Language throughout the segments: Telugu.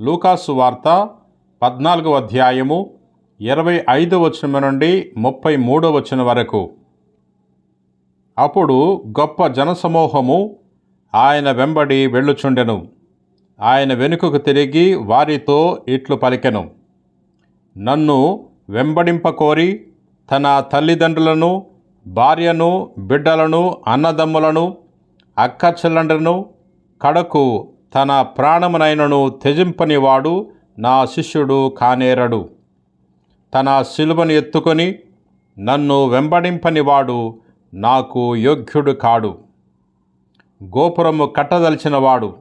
లూకాసు వార్త పద్నాలుగవ అధ్యాయము ఇరవై ఐదు వచనం నుండి ముప్పై మూడో వచనం వరకు. అప్పుడు గొప్ప జనసమూహము ఆయన వెంబడి వెళ్ళుచుండెను. ఆయన వెనుకకు తిరిగి వారితో ఇట్లు పలికెను. నన్ను వెంబడింపకోరి తన తల్లిదండ్రులను భార్యను బిడ్డలను అన్నదమ్ములను అక్క చెల్లెండ్రను కడకు తన ప్రాణమునైనను త్యజింపనివాడు నా శిష్యుడు కానేరడు. తన శిలువను ఎత్తుకొని నన్ను వెంబడింపనివాడు నాకు యోగ్యుడు కాడు. గోపురము కట్టదలిచినవాడు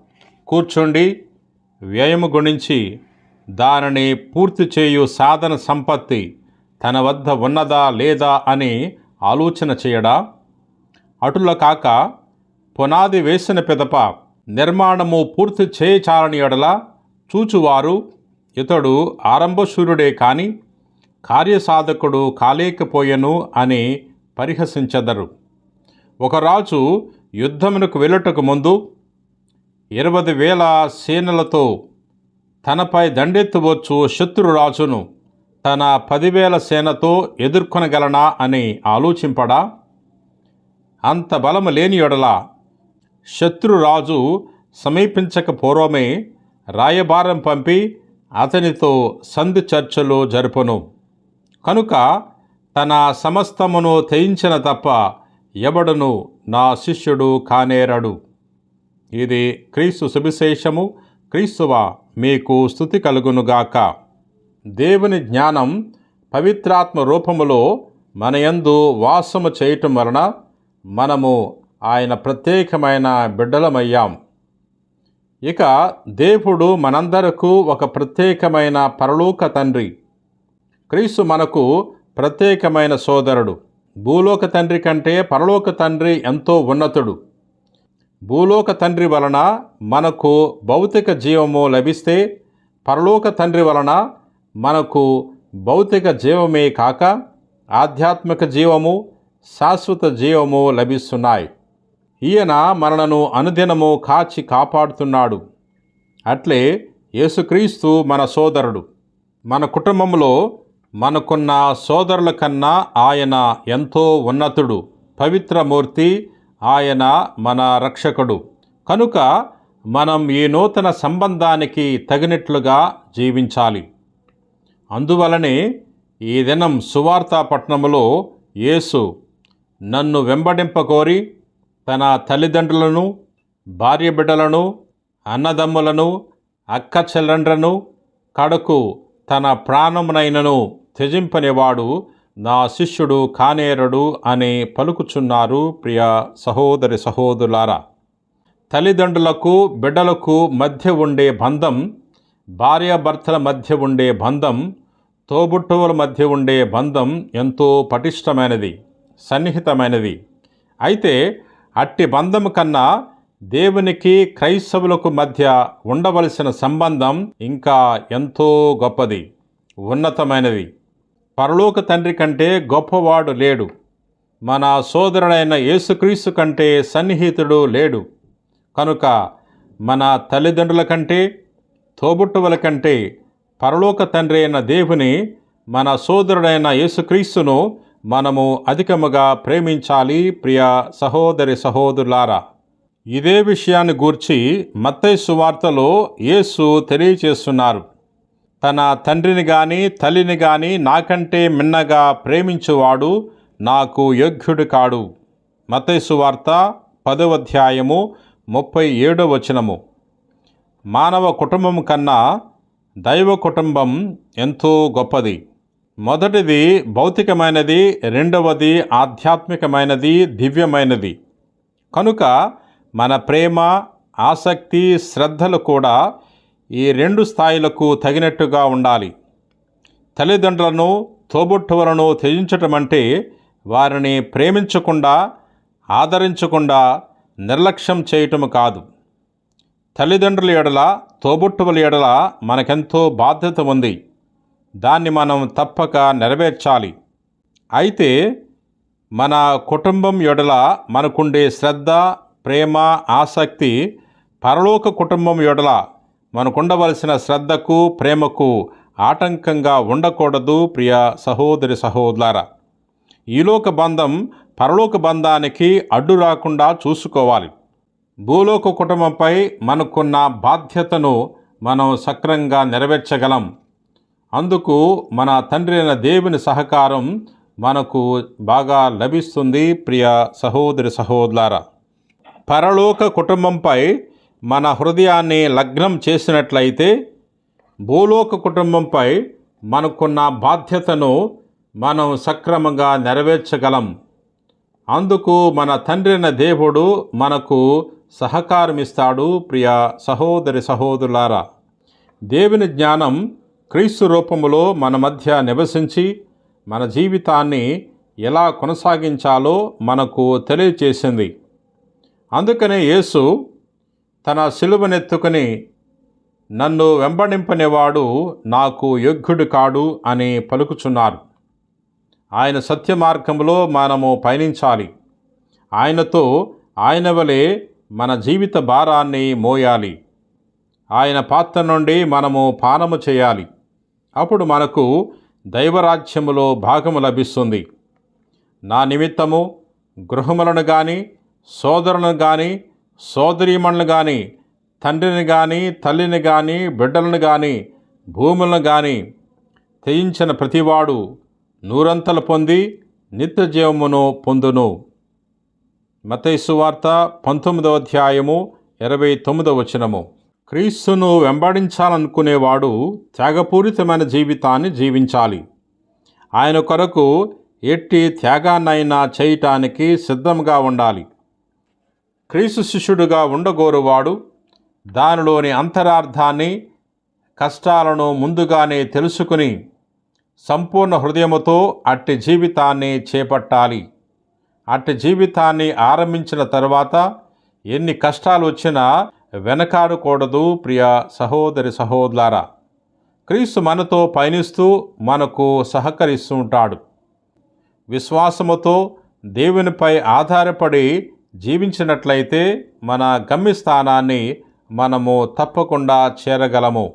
కూర్చుండి వ్యయము గుణించి దానిని పూర్తి చేయు సాధన సంపత్తి తన వద్ద ఉన్నదా లేదా అని ఆలోచన చేయడా? అటుల కాక పునాది వేసిన పిదప నిర్మాణము పూర్తి చేయచాలని ఎడల చూచువారు ఇతడు ఆరంభశూరుడే కాని కార్యసాధకుడు కాలేకపోయెను అని పరిహసించెదరు. ఒక రాజు యుద్ధమునకు వెళ్ళుటకు ముందు ఇరవై వేల సేనలతో తనపై దండెత్తువచ్చు శత్రురాజును తన పదివేల సేనతో ఎదుర్కొనగలనా అని ఆలోచింపడా అంత బలము లేని ఎడల శత్రురాజు సమీపించక పూర్వమే రాయబారం పంపి అతనితో సంధి చర్చలు జరుపును. కనుక తన సమస్తమును తెయించిన తప్ప ఎవడును నా శిష్యుడు కానేరడు. ఇది క్రీస్తు సువిశేషము. క్రీస్తువ మీకు స్థుతి కలుగునుగాక. దేవుని జ్ఞానం పవిత్రాత్మ రూపములో మనయందు వాసము చేయటం వలన మనము ఆయన ప్రత్యేకమైన బిడ్డలమయ్యాం. ఇక దేవుడు మనందరకు ఒక ప్రత్యేకమైన పరలోక తండ్రి. క్రీస్తు మనకు ప్రత్యేకమైన సోదరుడు. భూలోక తండ్రి కంటే పరలోక తండ్రి ఎంతో ఉన్నతుడు. భూలోక తండ్రి వలన మనకు భౌతిక జీవము లభిస్తే పరలోక తండ్రి వలన మనకు భౌతిక జీవమే కాక ఆధ్యాత్మిక జీవము శాశ్వత జీవము లభిస్తున్నాయి. ఈయన మనలను అనుదినము కాచి కాపాడుతున్నాడు. అట్లే యేసుక్రీస్తు మన సోదరుడు. మన కుటుంబంలో మనకున్న సోదరుల కన్నా ఆయన ఎంతో ఉన్నతుడు పవిత్రమూర్తి ఆయన మన రక్షకుడు. కనుక మనం ఈ నూతన సంబంధానికి తగినట్లుగా జీవించాలి. అందువలనే ఈ దినం సువార్త పట్టణములో యేసు నన్ను వెంబడింపకోరి తన తల్లిదండ్రులను భార్య బిడ్డలను అన్నదమ్ములను అక్క చెల్లెండ్రను కడకు తన ప్రాణమునైనను త్యజింపనివాడు నా శిష్యుడు కానేరడు అని పలుకుచున్నారు ప్రియ సహోదరి సహోదరులారా తల్లిదండ్రులకు బిడ్డలకు మధ్య ఉండే బంధం భార్యాభర్తల మధ్య ఉండే బంధం తోబుట్టువుల మధ్య ఉండే బంధం ఎంతో పటిష్టమైనది సన్నిహితమైనది. అయితే అట్టి బంధం కన్నా దేవునికి క్రైస్తవులకు మధ్య ఉండవలసిన సంబంధం ఇంకా ఎంతో గొప్పది ఉన్నతమైనది. పరలోక తండ్రి కంటే గొప్పవాడు లేడు. మన సోదరుడైన యేసుక్రీస్తు కంటే సన్నిహితుడు లేడు. కనుక మన తల్లిదండ్రుల కంటే తోబుట్టువుల కంటే పరలోక తండ్రి అయిన దేవుని మన సోదరుడైన యేసుక్రీస్తును మనము అధికముగా ప్రేమించాలి ప్రియ సహోదరి సహోదరులారా ఇదే విషయాన్ని గూర్చి మత్తయి సువార్తలో యేసు తెలియచేస్తున్నారు. తన తండ్రిని గాని తల్లిని గాని నాకంటే మిన్నగా ప్రేమించువాడు నాకు యోగ్యుడు కాడు. మత్తయి సువార్త పదవ అధ్యాయము ముప్పై ఏడో వచనము. మానవ కుటుంబం కన్నా దైవ కుటుంబం ఎంతో గొప్పది. మొదటిది భౌతికమైనది రెండవది ఆధ్యాత్మికమైనది దివ్యమైనది. కనుక మన ప్రేమ ఆసక్తి శ్రద్ధలు కూడా ఈ రెండు స్థాయిలకు తగినట్టుగా ఉండాలి. తల్లిదండ్రులను తోబుట్టువులను త్యజించటం అంటే వారిని ప్రేమించకుండా ఆదరించకుండా నిర్లక్ష్యం చేయటం కాదు. తల్లిదండ్రుల ఎడల తోబుట్టువుల ఎడల మనకెంతో బాధ్యత ఉంది. దాన్ని మనం తప్పక నెరవేర్చాలి. అయితే మన కుటుంబం ఎడల మనకుండే శ్రద్ధ ప్రేమ ఆసక్తి పరలోక కుటుంబం ఎడల మనకుండవలసిన శ్రద్ధకు ప్రేమకు ఆటంకంగా ఉండకూడదు ప్రియ సహోదరి సహోదర ఈలోక బంధం పరలోక బంధానికి అడ్డు రాకుండా చూసుకోవాలి. భూలోక కుటుంబంపై మనకున్న బాధ్యతను మనం సక్రంగా నెరవేర్చగలం. అందుకు మన తండ్రి అయిన దేవుని సహకారం మనకు బాగా లభిస్తుంది ప్రియ సహోదరి సహోదరులారా. పరలోక కుటుంబంపై మన హృదయాన్ని లగ్నం చేసినట్లయితే భూలోక కుటుంబంపై మనకున్న బాధ్యతను మనం సక్రమంగా నెరవేర్చగలం. అందుకు మన తండ్రి అయిన దేవుడు మనకు సహకారమిస్తాడు ప్రియ సహోదరి సహోదరులారా. దేవుని జ్ఞానం క్రీస్తు రూపములో మన మధ్య నివసించి మన జీవితాన్ని ఎలా కొనసాగించాలో మనకు తెలియచేసింది. అందుకనే యేసు తన సిలువనెత్తుకుని నన్ను వెంబడింపనివాడు నాకు యోగ్యుడు కాడు అని పలుకుచున్నారు. ఆయన సత్య మార్గంలో మనము పయనించాలి. ఆయనతో ఆయన వలె మన జీవిత భారాన్ని మోయాలి. ఆయన పాత్ర నుండి మనము పానము చేయాలి. అప్పుడు మనకు దైవరాజ్యములో భాగము లభిస్తుంది. నా నిమిత్తము గృహములను కానీ సోదరులను కానీ సోదరీమణులను కానీ తండ్రిని కానీ తల్లిని కానీ బిడ్డలను కానీ భూములను కానీ తెయించిన ప్రతివాడు నూరంతలు పొంది నిత్య జీవమును పొందును. మతైసు వార్త పంతొమ్మిదవ అధ్యాయము ఇరవై తొమ్మిదవ వచనము. క్రీస్తును వెంబడించాలనుకునేవాడు త్యాగపూరితమైన జీవితాన్ని జీవించాలి. ఆయన కొరకు ఎట్టి త్యాగాన్నైనా చేయటానికి సిద్ధంగా ఉండాలి. క్రీస్తు శిష్యుడుగా ఉండగోరువాడు దానిలోని అంతరార్థాన్ని కష్టాలను ముందుగానే తెలుసుకుని సంపూర్ణ హృదయముతో అట్టి జీవితాన్ని చేపట్టాలి. అట్టి జీవితాన్ని ఆరంభించిన తర్వాత ఎన్ని కష్టాలు వచ్చినా వెనకాడకూడదు ప్రియ సహోదరి సహోదరులారా. క్రీస్తు మనతో పయనిస్తూ మనకు సహకరిస్తూ ఉంటాడు. విశ్వాసముతో దేవునిపై ఆధారపడి జీవించినట్లయితే మన గమ్యస్థానాన్ని మనము తప్పకుండా చేరగలము.